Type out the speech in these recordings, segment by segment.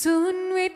ศูนย์วิ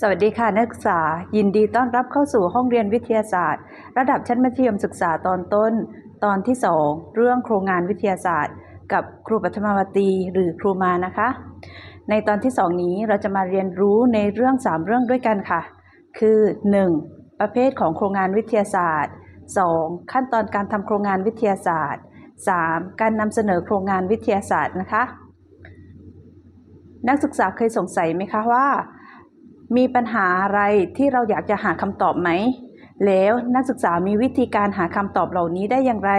สวัสดีค่ะนักศึกษา ยินดีต้อนรับเข้าสู่ห้องเรียนวิทยาศาสตร์ ระดับชั้นมัธยมศึกษาตอนต้น ตอนที่ 2 เรื่องโครงงานวิทยาศาสตร์ กับครูปัทมาวตีหรือครูมานะคะ ในตอนที่ 2 นี้เราจะมาเรียนรู้ในเรื่อง 3 เรื่องด้วยกันค่ะ คือ 1. ประเภทของโครงงานวิทยาศาสตร์ 2. ขั้นตอนการทำโครงงานวิทยาศาสตร์ 3. การนำเสนอโครงงานวิทยาศาสตร์นะคะ นักศึกษาเคยสงสัยไหมคะว่า มีปัญหาอะไรที่เราอยากจะหาคำตอบไหม แล้วนักศึกษามีวิธีการหาคำตอบเหล่านี้ได้อย่างไร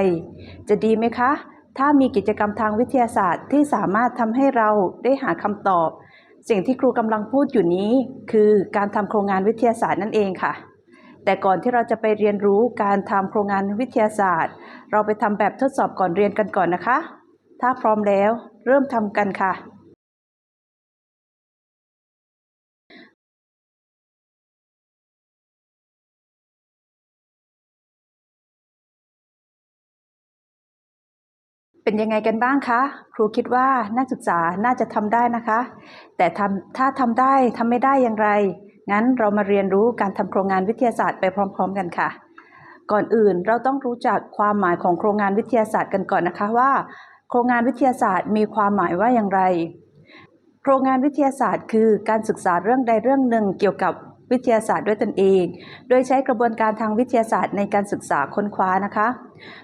จะดีไหมคะ ถ้ามีกิจกรรมทางวิทยาศาสตร์ที่สามารถทำให้เราได้หาคำตอบ สิ่งที่ครูกำลังพูดอยู่นี้ คือการทำโครงงานวิทยาศาสตร์นั่นเองค่ะแต่ก่อนที่เราจะไปเรียนรู้การทำโครงงานวิทยาศาสตร์ เราไปทำแบบทดสอบก่อนเรียนกันก่อนนะคะ ถ้าพร้อมแล้ว เริ่มทำกันค่ะ เป็นยังไงกันบ้างคะ ครูคิดว่านักศึกษาน่าจะทำได้นะคะ แต่ทำถ้าทำได้ทำไม่ได้อย่างไร งั้นเรามาเรียนรู้การทำโครงงานวิทยาศาสตร์ไปพร้อม ๆ กันค่ะ ก่อนอื่นเราต้องรู้จักความหมายของโครงงานวิทยาศาสตร์กันก่อนนะคะว่า โครงงานวิทยาศาสตร์มีความหมายว่าอย่างไร โครงงานวิทยาศาสตร์ คือการศึกษาเรื่องใดเรื่องหนึ่งเกี่ยวกับ วิทยาศาสตร์ด้วยตนเอง โดยใช้กระบวนการทางวิทยาศาสตร์ในการศึกษาค้นคว้านะคะ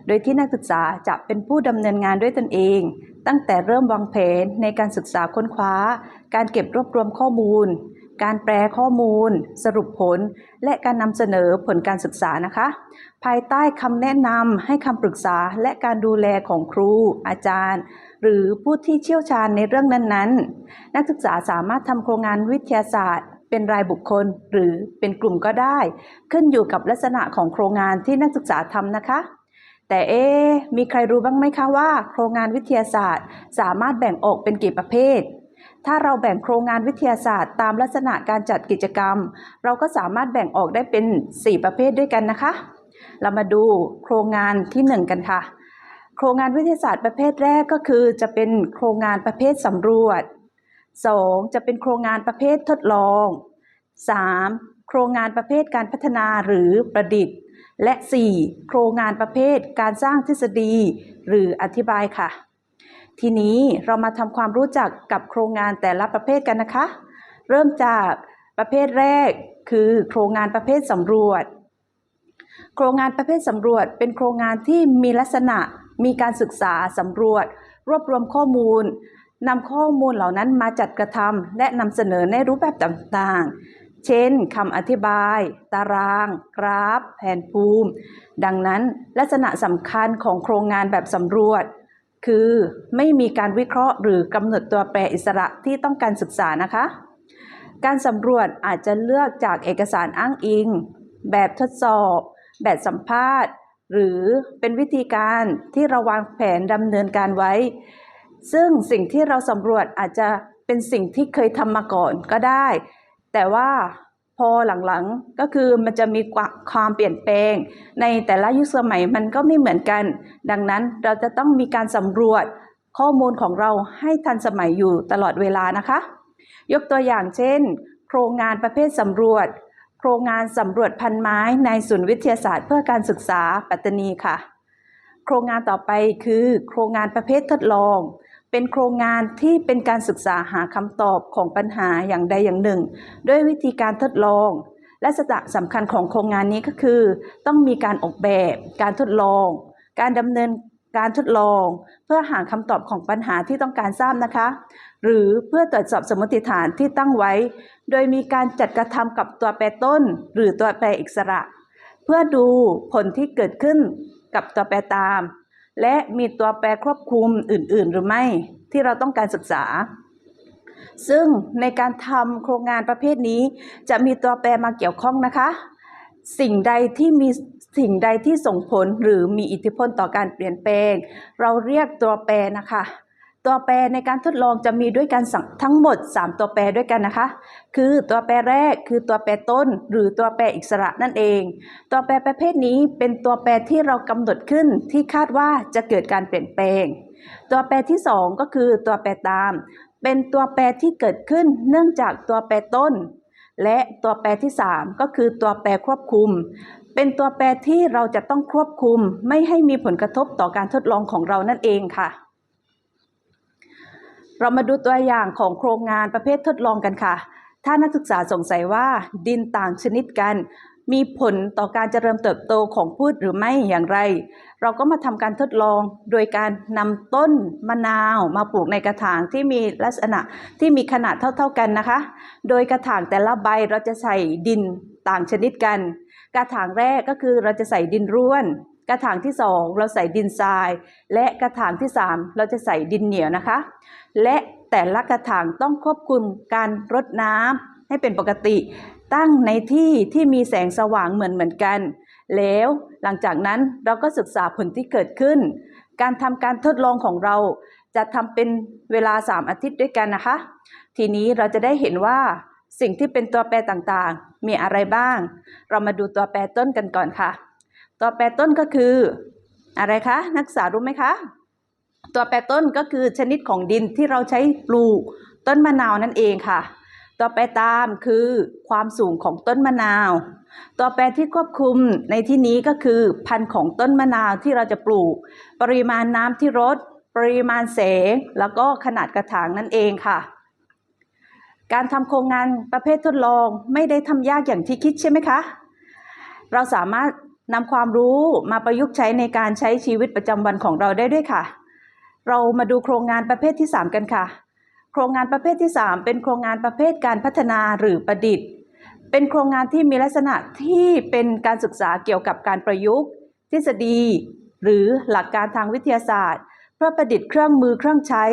โดยที่นักศึกษาจะเป็นผู้ดำเนินงานด้วยตนเอง ตั้งแต่เริ่มวางแผนในการศึกษาค้นคว้า การเก็บรวบรวมข้อมูล การแปลข้อมูล สรุปผล และการนำเสนอผลการศึกษานะคะ ภายใต้คำแนะนำให้คำปรึกษาและการดูแลของครู อาจารย์หรือผู้ที่เชี่ยวชาญในเรื่องนั้นๆ นักศึกษาสามารถทำโครงงานวิทยาศาสตร์ เป็นรายบุคคลหรือเป็นกลุ่มก็ได้ ขึ้นอยู่กับลักษณะของโครงงานที่นักศึกษาทำนะคะ แต่เอ๊มีใครรู้บ้างไหมคะว่า โครงงานวิทยาศาสตร์ สามารถแบ่งออกเป็นกี่ประเภท ถ้าเราแบ่งโครงงานวิทยาศาสตร์ ตามลักษณะการจัดกิจกรรม เราก็สามารถแบ่งออกได้เป็น 4 ประเภทด้วยกันนะคะ เรามาดูโครงงานทีหนึ่1 กันค่ะ โครงงานวิทยาศาสตร์ประเภทแรกก็คือ จะเป็นโครงงานประเภทสำรวจ 2. จะเป็นโครงงานประเภททดลอง 3. โครงงานประเภทการพัฒนาหรือประดิษฐ์ และ 4. โครงงานประเภทการสร้างทฤษฎี หรืออธิบายค่ะ ทีนี้เรามาทำความรู้จักกับโครงงานแต่ละประเภทกันนะคะ เริ่มจากประเภทแรกคือโครงงานประเภทสำรวจ โครงงานประเภทสำรวจ เป็นโครงงานที่มีลักษณะมีการศึกษาสำรวจ รวบรวมข้อมูล นำข้อมูลเหล่านั้นมาจัดกระทำและนำเสนอในรูปแบบต่างๆ เช่นคำอธิบาย ตาราง กราฟ แผนภูมิ ดังนั้นลักษณะสำคัญของโครงงานแบบสำรวจ คือไม่มีการวิเคราะห์หรือกำหนดตัวแปรอิสระที่ต้องการศึกษานะคะ การสำรวจอาจจะเลือกจากเอกสารอ้างอิง แบบทดสอบ แบบสัมภาษณ์ หรือเป็นวิธีการที่เราวางแผนดำเนินการไว้ ซึ่งสิ่งที่เราสำรวจอาจจะเป็นสิ่งที่เคยทำมาก่อนก็ได้ แต่ว่าพอหลังๆก็คือมันจะมีความเปลี่ยนแปลง ในแต่ละยุคสมัยมันก็ไม่เหมือนกัน ดังนั้นเราจะต้องมีการสำรวจข้อมูลของเราให้ทันสมัยอยู่ตลอดเวลานะคะ ยกตัวอย่างเช่น โครงงานประเภทสำรวจ โครงงานสำรวจพันไม้ในศูนย์วิทยาศาสตร์เพื่อการศึกษาปัตตานีค่ะ โครงงานต่อไปคือ โครงงานประเภททดลอง เป็นโครงงานที่เป็นการศึกษาหาคำตอบของปัญหาอย่างใดอย่างหนึ่ง ด้วยวิธีการทดลอง และสระสำคัญของโครงงานนี้ก็คือ ต้องมีการออกแบบ การทดลอง การดำเนินการทดลอง เพื่อหาคำตอบของปัญหาที่ต้องการทราบนะคะ หรือเพื่อตรวจสอบสมมติฐานที่ตั้งไว้ โดยมีการจัดกระทำกับตัวแปรต้น หรือตัวแปรอิสระ เพื่อดูผลที่เกิดขึ้นกับตัวแปรตาม และมีตัวแปรควบคุมอื่น ๆ หรือไม่ที่เราต้องการศึกษา ซึ่งในการทำโครงงานประเภทนี้ จะมีตัวแปรมาเกี่ยวข้องนะคะ สิ่งใดที่มีสิ่งใดที่ส่งผลหรือมีอิทธิพลต่อการเปลี่ยนแปลง เราเรียกตัวแปรนะคะ ตัวแปรในการทดลองจะมีด้วยกันทั้งหมด 3 ตัวแปรด้วยกันนะคะ คือตัวแปรแรกคือตัวแปรต้น หรือตัวแปรอิสระนั่นเอง ตัวแปรประเภทนี้เป็นตัวแปรที่เรากำหนดขึ้นที่คาดว่าจะเกิดการเปลี่ยนแปลง ตัวแปรที่ 2 ก็คือตัวแปรตาม เป็นตัวแปรที่เกิดขึ้นเนื่องจากตัวแปรต้น และตัวแปรที่ 3 ก็คือตัวแปรควบคุม เป็นตัวแปรที่เราจะต้องควบคุม ไม่ให้มีผลกระทบต่อการทดลองของเรานั่นเองค่ะ เรามาดูตัวอย่างของโครงงานประเภททดลองกันค่ะ ถ้านักศึกษาสงสัยว่าดินต่างชนิดกัน มีผลต่อการเจริญเติบโตของพืชหรือไม่อย่างไร เราก็มาทำการทดลองโดยการนำต้นมะนาวมาปลูกในกระถางที่มีลักษณะที่มีขนาดเท่า ๆกันนะคะ โดยกระถางแต่ละใบเราจะใส่ดินต่างชนิดกัน กระถางแรกก็คือเราจะใส่ดินร่วน กระถางที่สองเราใส่ดินทราย และกระถางที่สามเราจะใส่ดินเหนียวนะคะ และแต่ละกระถางต้องควบคุมการรดน้ำให้เป็นปกติ ตั้งในที่ที่มีแสงสว่างเหมือนเหมือนกัน แล้วหลังจากนั้นเราก็ศึกษาผลที่เกิดขึ้น การทำการทดลองของเราจะทำเป็นเวลา 3 อาทิตย์ด้วยกันนะคะ ทีนี้เราจะได้เห็นว่าสิ่งที่เป็นตัวแปรต่างๆ มีอะไรบ้าง เรามาดูตัวแปรต้นกันก่อนค่ะ ตัวแปรต้นก็คือ อะไรคะ นักศึกษารู้ไหมคะ ตัวแปรต้นก็คือชนิดของดินที่เราใช้ปลูกต้นมะนาวนั่นเองค่ะ ตัวแปรตามคือความสูงของต้นมะนาว ตัวแปรที่ควบคุมในที่นี้ก็คือพันธุ์ของต้นมะนาวที่เราจะปลูก ปริมาณน้ำที่รดปริมาณแสงแล้วก็ขนาดกระถางนั่นเองค่ะ การทำโครงงานประเภททดลองไม่ได้ทำยากอย่างที่คิดใช่ไหมคะ เราสามารถ นำความรู้มาประยุกต์ใช้ในการใช้ชีวิตประจำวันของเราได้ด้วยค่ะ เรามาดูโครงงานประเภทที่ 3 กันค่ะ โครงงานประเภทที่ 3 เป็นโครงงานประเภทการพัฒนาหรือประดิษฐ์ เป็นโครงงานที่มีลักษณะที่เป็นการศึกษาเกี่ยวกับการประยุกต์ ทฤษฎี หรือหลักการทางวิทยาศาสตร์ เพื่อประดิษฐ์เครื่องมือเครื่องใช้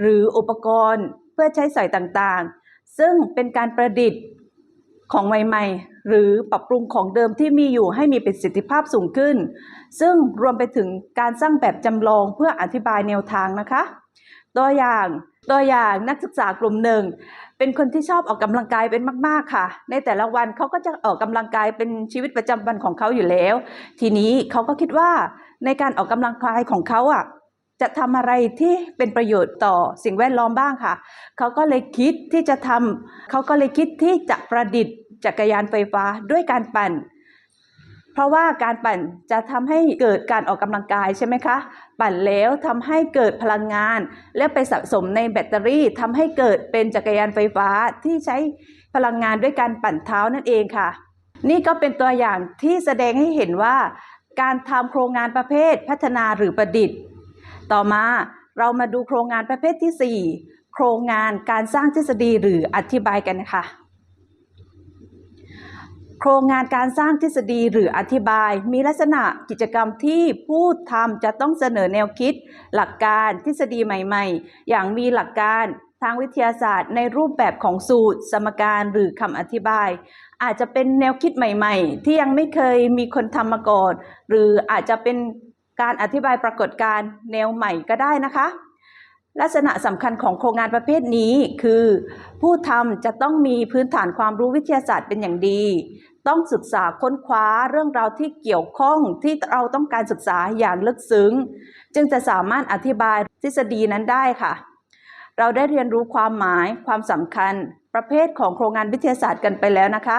หรืออุปกรณ์ เพื่อใช้สอยต่างๆ ซึ่งเป็นการประดิษฐ์ ของใหม่ๆ หรือปรับปรุงของเดิมที่มีอยู่ให้มีประสิทธิภาพสูงขึ้น ซึ่งรวมไปถึงการสร้างแบบจำลองเพื่ออธิบายแนวทางนะคะ ตัวอย่างตัวอย่างนักศึกษากลุ่มหนึ่ง เป็นคนที่ชอบออกกำลังกายเป็นมาก ๆค่ะ ในแต่ละวันเขาก็จะออกกำลังกายเป็นชีวิตประจำวันของเขาอยู่แล้ว ทีนี้เขาก็คิดว่าในการออกกำลังกายของเขาอะ จะทำอะไรที่เป็นประโยชน์ต่อสิ่งแวดล้อมบ้างค่ะ เขาก็เลยคิดที่จะทำเขาก็เลยคิดที่จะประดิษฐ์จักรยานไฟฟ้าด้วยการปั่น เพราะว่าการปั่นจะทำให้เกิดการออกกำลังกายใช่ไหมคะ ปั่นแล้วทำให้เกิดพลังงาน แล้วไปสะสมในแบตเตอรี่ทำให้เกิดเป็นจักรยานไฟฟ้าที่ใช้พลังงานด้วยการปั่นเท้านั่นเองค่ะ นี่ก็เป็นตัวอย่างที่แสดงให้เห็นว่า การทำโครงงานประเภทพัฒนาหรือประดิษฐ์ ต่อมาเรามาดูโครงงานประเภทที่ 4 โครงงานการสร้างทฤษฎีหรืออธิบายกันค่ะ โครงงานการสร้างทฤษฎีหรืออธิบาย มีลักษณะกิจกรรมที่ผู้ทำจะต้องเสนอแนวคิด หลักการทฤษฎีใหม่ ๆ อย่างมีหลักการทางวิทยาศาสตร์ในรูปแบบของสูตร สมการหรือคำอธิบาย อาจจะเป็นแนวคิดใหม่ ๆ ที่ยังไม่เคยมีคนทำมาก่อน หรืออาจจะเป็น การอธิบายปรากฏการณ์แนวใหม่ก็ได้นะคะ ลักษณะสำคัญของโครงงานประเภทนี้คือ ผู้ทำจะต้องมีพื้นฐานความรู้วิทยาศาสตร์เป็นอย่างดี ต้องศึกษาค้นคว้าเรื่องราวที่เกี่ยวข้องที่เราต้องการศึกษาอย่างลึกซึ้ง จึงจะสามารถอธิบายทฤษฎีนั้นได้ค่ะ เราได้เรียนรู้ความหมายความสำคัญประเภทของโครงงานวิทยาศาสตร์กันไปแล้วนะคะ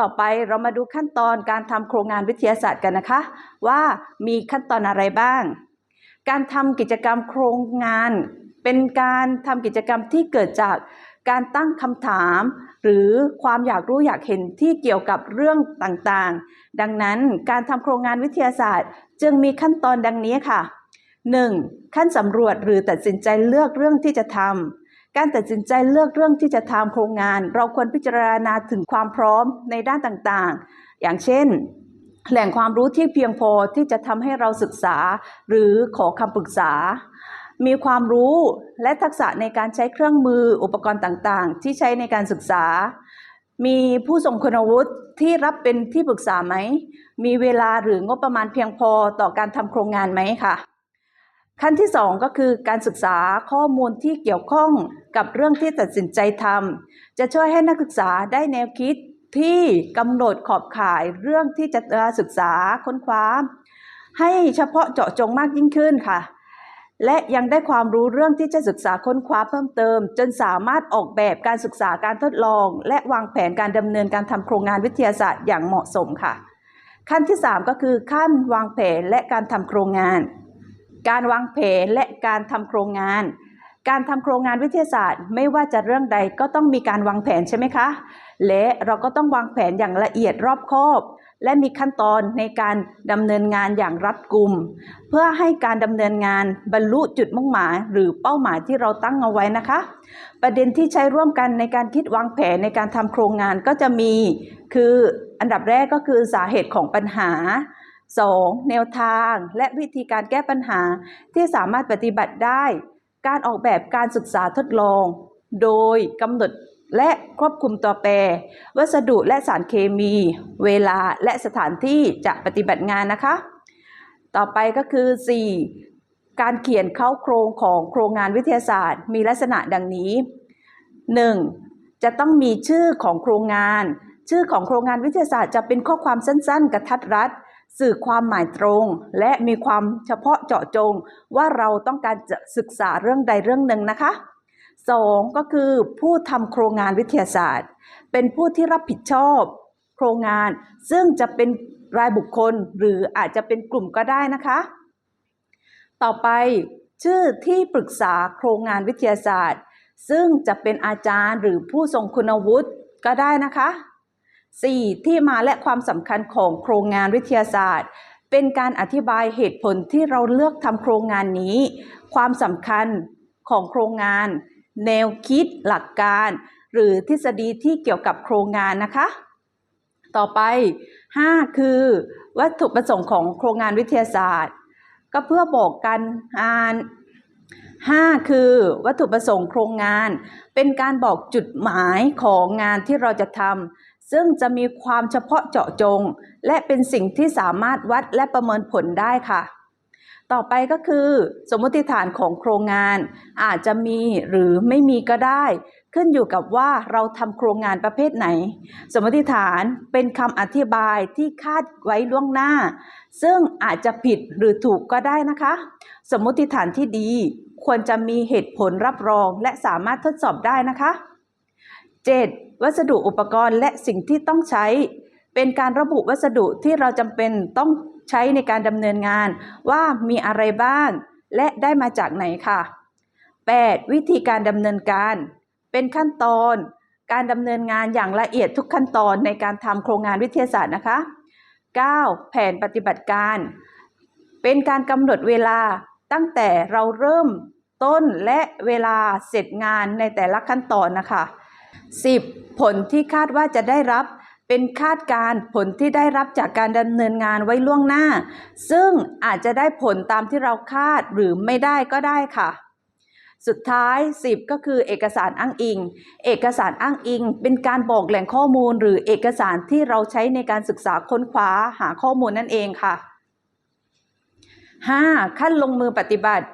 ต่อไปเรามาดูขั้นตอนการทำโครงงานวิทยาศาสตร์กันนะคะ ว่ามีขั้นตอนอะไรบ้าง การทำกิจกรรมโครงงาน เป็นการทำกิจกรรมที่เกิดจากการตั้งคำถาม หรือความอยากรู้อยากเห็นที่เกี่ยวกับเรื่องต่างๆ ดังนั้นการทำโครงงานวิทยาศาสตร์ จึงมีขั้นตอนดังนี้ค่ะ 1. ขั้นสำรวจหรือตัดสินใจเลือกเรื่องที่จะทำ การตัดสินใจเลือกเรื่องที่จะทำโครงงาน เราควรพิจารณาถึงความพร้อมในด้านต่างๆ อย่างเช่น แหล่งความรู้ที่เพียงพอที่จะทำให้เราศึกษา หรือขอคำปรึกษา มีความรู้และทักษะในการใช้เครื่องมืออุปกรณ์ต่างๆ ที่ใช้ในการศึกษา มีผู้ทรงคุณวุฒิที่รับเป็นที่ปรึกษาไหม มีเวลาหรืองบประมาณเพียงพอต่อการทำโครงงานไหมค่ะ ขั้นที่ 2 ก็คือการศึกษาข้อมูลที่เกี่ยวข้องกับเรื่องที่ตัดสินใจทำจะช่วยให้นักศึกษาได้แนวคิดที่กำหนดขอบข่ายเรื่องที่จะศึกษาค้นคว้า ให้เฉพาะเจาะจงมากยิ่งขึ้นค่ะ และยังได้ความรู้เรื่องที่จะศึกษาค้นคว้าเพิ่มเติม จนสามารถออกแบบการศึกษาการทดลอง และวางแผนการดำเนินการทำโครงงานวิทยาศาสตร์อย่างเหมาะสมค่ะ ขั้นที่ 3 ก็คือขั้นวางแผนและการทำโครงงาน การวางแผนและการทำโครงงาน การทำโครงงานวิทยาศาสตร์ ไม่ว่าจะเรื่องใดก็ต้องมีการวางแผนใช่ไหมคะ และเราก็ต้องวางแผนอย่างละเอียดรอบคอบ และมีขั้นตอนในการดำเนินงานอย่างรัดกุม เพื่อให้การดำเนินงานบรรลุจุดมุ่งหมาย หรือเป้าหมายที่เราตั้งเอาไว้นะคะ ประเด็นที่ใช้ร่วมกันในการคิดวางแผนในการทำโครงงานก็จะมี คืออันดับแรกก็คือสาเหตุของปัญหา 2. แนวทางและวิธีการแก้ปัญหาที่สามารถปฏิบัติได้ การออกแบบการศึกษาทดลอง โดยกำหนดและควบคุมตัวแปร วัสดุและสารเคมี เวลาและสถานที่จะปฏิบัติงานนะคะ ต่อไปก็คือ 4. การเขียนเข้าโครงของโครงงานวิทยาศาสตร์ มีลักษณะดังนี้ 1. จะต้องมีชื่อของโครงงาน ชื่อของโครงงานวิทยาศาสตร์จะเป็นข้อความสั้น ๆ กระทัดรัด สื่อความหมายตรง และมีความเฉพาะเจาะจงว่าเราต้องการจะศึกษาเรื่องใดเรื่องหนึ่งนะคะ 2. ก็คือผู้ทำโครงงานวิทยาศาสตร์ เป็นผู้ที่รับผิดชอบ โครงงานซึ่งจะเป็นรายบุคคลหรืออาจจะเป็นกลุ่มก็ได้นะคะ ต่อไปชื่อที่ปรึกษาโครงงานวิทยาศาสตร์ ซึ่งจะเป็นอาจารย์หรือผู้ทรงคุณวุฒิก็ได้นะคะ 4. ที่มาและความสำคัญของโครงงานวิทยาศาสตร์ เป็นการอธิบายเหตุผลที่เราเลือกทำโครงงานนี้ ความสำคัญของโครงงาน แนวคิดหลักการ หรือทฤษฎีที่เกี่ยวกับโครงงานนะคะ ต่อไป 5 คือ วัตถุประสงค์ของโครงงานวิทยาศาสตร์ ก็เพื่อบอกกันอ่าน 5 คือ วัตถุประสงค์โครงงาน เป็นการบอกจุดหมายของงานที่เราจะทำ ซึ่งจะมีความเฉพาะเจาะจง และเป็นสิ่งที่สามารถวัดและประเมินผลได้ค่ะ ต่อไปก็คือ สมมติฐานของโครงงาน อาจจะมีหรือไม่มีก็ได้ ขึ้นอยู่กับว่าเราทำโครงงานประเภทไหน สมมติฐานเป็นคำอธิบายที่คาดไว้ล่วงหน้า ซึ่งอาจจะผิดหรือถูกก็ได้นะคะ สมมติฐานที่ดีควรจะมีเหตุผลรับรองและสามารถทดสอบได้นะคะ 7. วัสดุอุปกรณ์และสิ่งที่ต้องใช้ เป็นการระบุวัสดุที่เราจำเป็นต้องใช้ในการดำเนินงาน ว่ามีอะไรบ้างและได้มาจากไหนค่ะ 8. วิธีการดำเนินการ เป็นขั้นตอน การดำเนินงานอย่างละเอียดทุกขั้นตอนในการทำโครงงานวิทยาศาสตร์นะคะ 9. แผนปฏิบัติการ เป็นการกำหนดเวลาตั้งแต่เราเริ่มต้นและเวลาเสร็จงานในแต่ละขั้นตอนนะคะ 10. ผลที่คาดว่าจะได้รับเป็นคาดการผลที่ได้รับจากการดำเนินงานไว้ล่วงหน้า ซึ่งอาจจะได้ผลตามที่เราคาดหรือไม่ได้ก็ได้ค่ะ สุดท้าย 10 ก็คือเอกสารอ้างอิง เอกสารอ้างอิง เป็นการบอกแหล่งข้อมูล หรือเอกสารที่เราใช้ในการศึกษาค้นคว้าหาข้อมูลนั่นเองค่ะ 5. ขั้นลงมือปฏิบัติ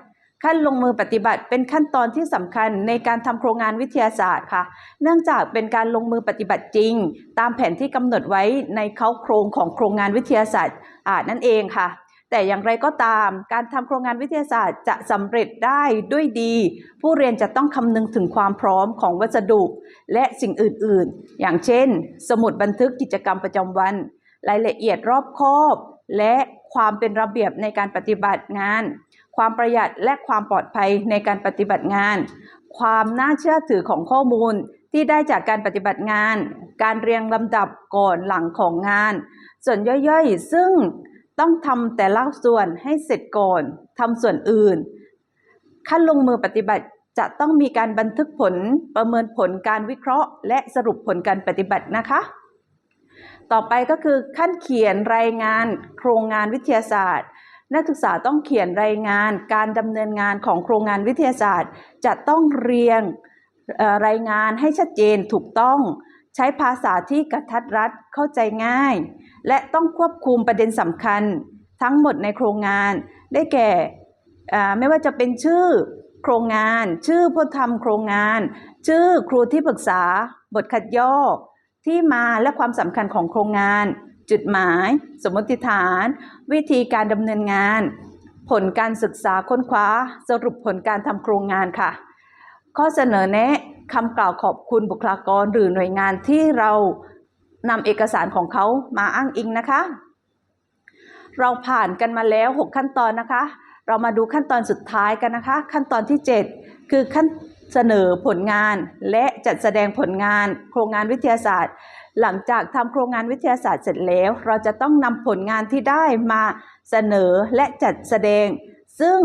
ขั้นลงมือปฏิบัติเป็นขั้นตอนที่สำคัญในการทำโครงงานวิทยาศาสตร์ค่ะ เนื่องจากเป็นการลงมือปฏิบัติจริง ตามแผนที่กำหนดไว้ในเขาโครงของโครงงานวิทยาศาสตร์อานั่นเองค่ะ แต่อย่างไรก็ตาม การทำโครงงานวิทยาศาสตร์จะสำเร็จได้ด้วยดี ผู้เรียนจะต้องคำนึงถึงความพร้อมของวัสดุ และสิ่งอื่นๆ อย่างเช่น สมุดบันทึกกิจกรรมประจำวัน รายละเอียดรอบคอบ และความเป็นระเบียบในการปฏิบัติงาน ความประหยัดและความปลอดภัยในการปฏิบัติงาน ความน่าเชื่อถือของข้อมูลที่ได้จากการปฏิบัติงาน การเรียงลำดับก่อนหลังของงาน ส่วนย่อยๆ ซึ่งต้องทำแต่ละส่วนให้เสร็จก่อนทำส่วนอื่น ขั้นลงมือปฏิบัติจะต้องมีการบันทึกผลประเมินผลการวิเคราะห์ และสรุปผลการปฏิบัตินะคะ ต่อไปก็คือขั้นเขียนรายงาน โครงงานวิทยาศาสตร์ นักศึกษาต้องเขียนรายงานการดำเนินงานของโครงงานวิทยาศาสตร์ จะต้องเรียงรายงานให้ชัดเจนถูกต้อง ใช้ภาษาที่กระทัดรัดเข้าใจง่าย และต้องควบคุมประเด็นสำคัญ ทั้งหมดในโครงงานได้แก่ไม่ว่าจะเป็นชื่อโครงงาน ชื่อผู้ทำโครงงาน ชื่อครูที่ปรึกษา บทขัดย่อ ที่มาและความสำคัญของโครงงาน จุดหมาย สมมติฐาน วิธีการดำเนินงาน ผลการศึกษาค้นคว้า สรุปผลการทำโครงงานค่ะ ข้อเสนอแนะคำกล่าวขอบคุณบุคลากรหรือหน่วยงานที่เรานำเอกสารของเขามาอ้างอิงนะคะ เราผ่านกันมาแล้ว 6 ขั้นตอนนะคะ เรามาดูขั้นตอนสุดท้ายกันนะคะ ขั้นตอนที่ 7 คือขั้นเสนอผลงานและจัดแสดงผลงาน โครงงานวิทยาศาสตร์ หลังจากทำโครงงานวิทยาศาสตร์เสร็จแล้ว เราจะต้องนำผลงานที่ได้มาเสนอและจัดแสดง ซึ่ง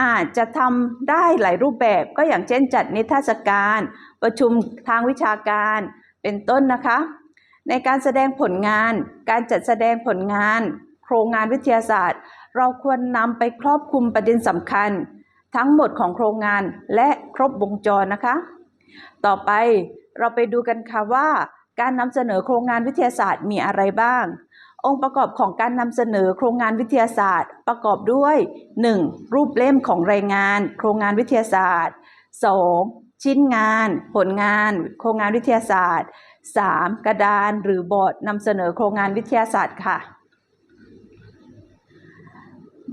อาจจะทำได้หลายรูปแบบก็อย่างเช่นจัดนิทรรศการ ประชุมทางวิชาการเป็นต้นนะคะ ในการแสดงผลงาน การจัดแสดงผลงาน โครงงานวิทยาศาสตร์ เราควรนำไปครอบคลุมประเด็นสำคัญ ทั้งหมดของโครงงานและครบวงจรนะคะ ต่อไปเราไปดูกันค่ะว่า การนำเสนอโครงงานวิทยาศาสตร์มีอะไรบ้าง องค์ประกอบของการนำเสนอโครงงานวิทยาศาสตร์ ประกอบด้วย 1. รูปเล่มของรายงาน โครงงานวิทยาศาสตร์ 2. ชิ้นงาน ผลงาน โครงงานวิทยาศาสตร์ 3. กระดานหรือบอร์ดนำเสนอโครงงานวิทยาศาสตร์ค่ะ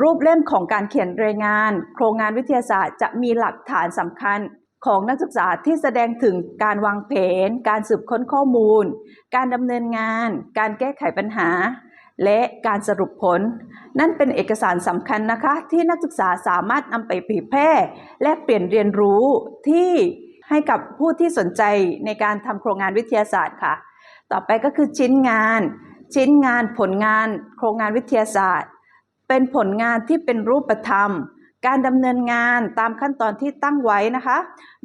รูปเล่มของการเขียนรายงาน โครงงานวิทยาศาสตร์จะมีหลักฐานสำคัญ ของนักศึกษาที่แสดงถึงการวางแผน การสืบค้นข้อมูล การดำเนินงาน การแก้ไขปัญหา และการสรุปผล นั่นเป็นเอกสารสำคัญนะคะ ที่นักศึกษาสามารถนำไปเผยแพร่และเปลี่ยนเรียนรู้ที่ให้กับผู้ที่สนใจในการทำโครงงานวิทยาศาสตร์ค่ะ ต่อไปก็คือชิ้นงาน ชิ้นงานผลงาน โครงงานวิทยาศาสตร์ เป็นผลงานที่เป็นรูปธรรม การดำเนินงานตามขั้นตอนที่ตั้งไว้นะคะ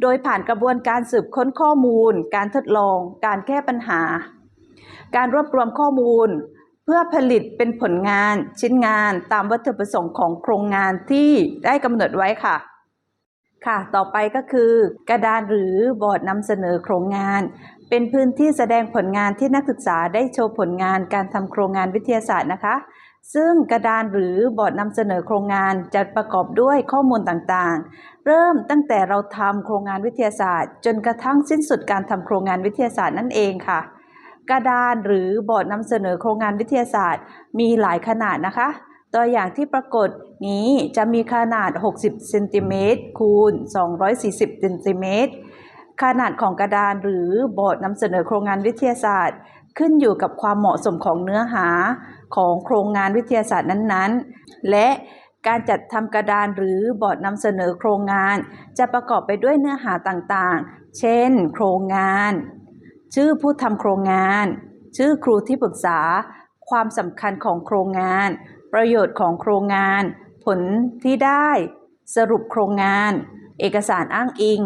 โดยผ่านกระบวนการสืบค้นข้อมูล การทดลอง การแก้ปัญหา การรวบรวมข้อมูล เพื่อผลิตเป็นผลงานชิ้นงานตามวัตถุประสงค์ของโครงงานที่ได้กำหนดไว้ค่ะ ค่ะ ต่อไปก็คือ กระดานหรือบอร์ดนำเสนอโครงงาน เป็นพื้นที่แสดงผลงานที่นักศึกษาได้โชว์ผลงานการทำโครงงานวิทยาศาสตร์นะคะ ซึ่งกระดานหรือบอร์ดนำเสนอโครงงานจะประกอบด้วยข้อมูลต่างๆ เริ่มตั้งแต่เราทำโครงงานวิทยาศาสตร์ จนกระทั่งสิ้นสุดการทำโครงงานวิทยาศาสตร์นั่นเองค่ะ กระดานหรือบอร์ดนำเสนอโครงงานวิทยาศาสตร์ มีหลายขนาดนะคะ ตัวอย่างที่ปรากฏนี้จะมีขนาด 60เซนติเมตรคูณ 240เซนติเมตรขนาดของกระดานหรือบอร์ดนำเสนอโครงงานวิทยาศาสตร์ ขึ้นอยู่กับความเหมาะสมของเนื้อหา ของโครงงานวิทยาศาสตร์นั้นๆ และการจัดทำกระดานหรือบอร์ดนำเสนอโครงงาน จะประกอบไปด้วยเนื้อหาต่างๆ เช่น โครงงาน ชื่อผู้ทำโครงงาน ชื่อครูที่ปรึกษา ความสำคัญของโครงงาน ประโยชน์ของโครงงาน ผลที่ได้ สรุปโครงงาน เอกสารอ้างอิง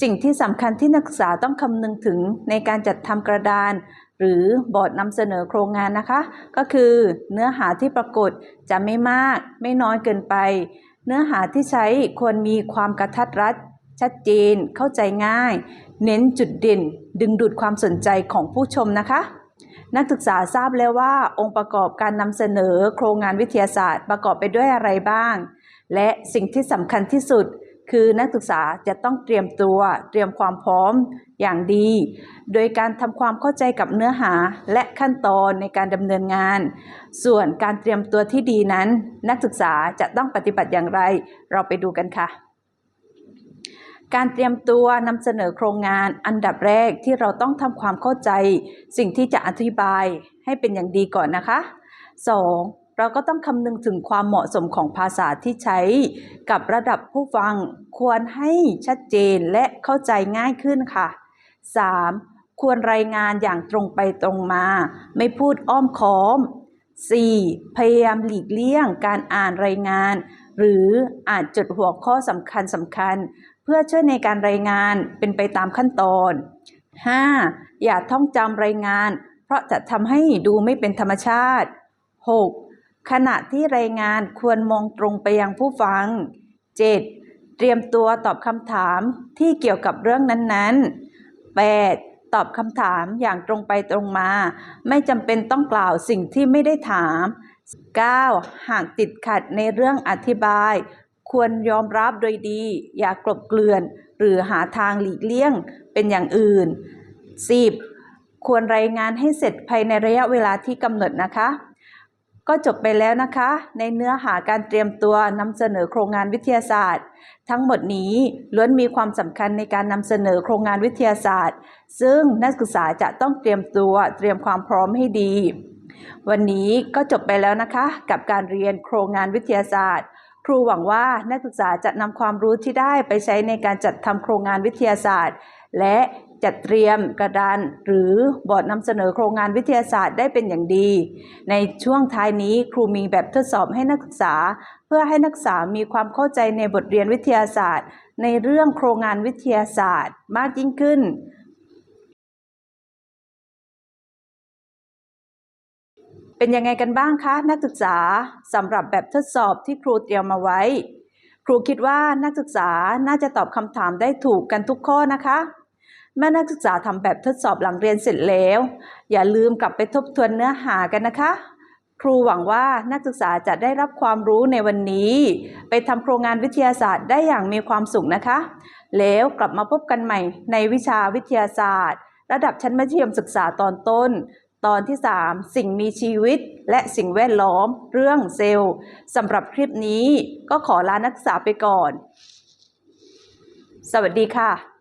สิ่งที่สำคัญที่นักศึกษาต้องคำนึงถึงในการจัดทำกระดาน หรือบอร์ดนำเสนอโครงงานนะคะ ก็คือเนื้อหาที่ปรากฏจะไม่มากไม่น้อยเกินไป เนื้อหาที่ใช้ควรมีความกระทัดรัดชัดเจนเข้าใจง่าย เน้นจุดเด่น ดึงดูดความสนใจของผู้ชมนะคะ นักศึกษาทราบแล้วว่า องค์ประกอบการนำเสนอโครงงานวิทยาศาสตร์ ประกอบไปด้วยอะไรบ้าง และสิ่งที่สำคัญที่สุด คือนักศึกษาจะต้องเตรียมตัวเตรียมความพร้อมอย่างดี โดยการทำความเข้าใจกับเนื้อหาและขั้นตอนในการดำเนินงาน ส่วนการเตรียมตัวที่ดีนั้น นักศึกษาจะต้องปฏิบัติอย่างไร เราไปดูกันค่ะ การเตรียมตัวนำเสนอโครงงานอันดับแรกที่เราต้องทำความเข้าใจ สิ่งที่จะอธิบายให้เป็นอย่างดีก่อนนะคะ 2. เราก็ต้องคำนึงถึงความเหมาะสมของภาษาที่ใช้กับระดับผู้ฟังควรให้ชัดเจนและเข้าใจง่ายขึ้นค่ะ 3. ควรรายงานอย่างตรงไปตรงมา ไม่พูดอ้อมค้อม 4. พยายามหลีกเลี่ยงการอ่านรายงาน หรืออ่านจดหัวข้อสำคัญสำคัญ เพื่อช่วยในการรายงานเป็นไปตามขั้นตอน 5. อย่าท่องจำรายงาน เพราะจะทำให้ดูไม่เป็นธรรมชาติ 6. ขณะที่รายงานควรมองตรงไปยังผู้ฟัง 7. เตรียมตัวตอบคำถามที่เกี่ยวกับเรื่องนั้นๆ 8. ตอบคำถามอย่างตรงไปตรงมา ไม่จำเป็นต้องกล่าวสิ่งที่ไม่ได้ถาม 9. หากติดขัดในเรื่องอธิบาย ควรยอมรับโดยดี อย่ากลบเกลื่อน หรือหาทางหลีกเลี่ยงเป็นอย่างอื่น 10. ควรรายงานให้เสร็จภายในระยะเวลาที่กำหนดนะคะ ก็จบไปแล้วนะคะ ในเนื้อหาการเตรียมตัวนำเสนอโครงงานวิทยาศาสตร์ ทั้งหมดนี้ล้วนมีความสำคัญในการนำเสนอโครงงานวิทยาศาสตร์ ซึ่งนักศึกษาจะต้องเตรียมตัวเตรียมความพร้อมให้ดี วันนี้ก็จบไปแล้วนะคะ กับการเรียนโครงงานวิทยาศาสตร์ ครูหวังว่านักศึกษาจะนำความรู้ที่ได้ไปใช้ในการจัดทำโครงงานวิทยาศาสตร์ และ จัดเตรียมกระดานหรือบอร์ดนำเสนอโครงงานวิทยาศาสตร์ได้เป็นอย่างดี ในช่วงท้ายนี้ครูมีแบบทดสอบให้นักศึกษา เพื่อให้นักศึกษามีความเข้าใจในบทเรียนวิทยาศาสตร์ ในเรื่องโครงงานวิทยาศาสตร์มากยิ่งขึ้นเป็นยังไงกันบ้างคะ นักศึกษาสำหรับแบบทดสอบที่ครูเตรียมมาไว้ ครูคิดว่านักศึกษาน่าจะตอบคำถามได้ถูกกันทุกข้อนะคะ เมื่อนักศึกษาทำแบบทดสอบหลังเรียนเสร็จแล้ว อย่าลืมกลับไปทบทวนเนื้อหากันนะคะ ครูหวังว่านักศึกษาจะได้รับความรู้ในวันนี้ ไปทำโครงงานวิทยาศาสตร์ได้อย่างมีความสุขนะคะ แล้วกลับมาพบกันใหม่ในวิชาวิทยาศาสตร์ ระดับชั้นมัธยมศึกษาตอนต้น ตอนที่ 3 สิ่งมีชีวิต และสิ่งแวดล้อม เรื่องเซลล์สำหรับคลิปนี้ก็ขอลานักศึกษาไปก่อน สวัสดีค่ะ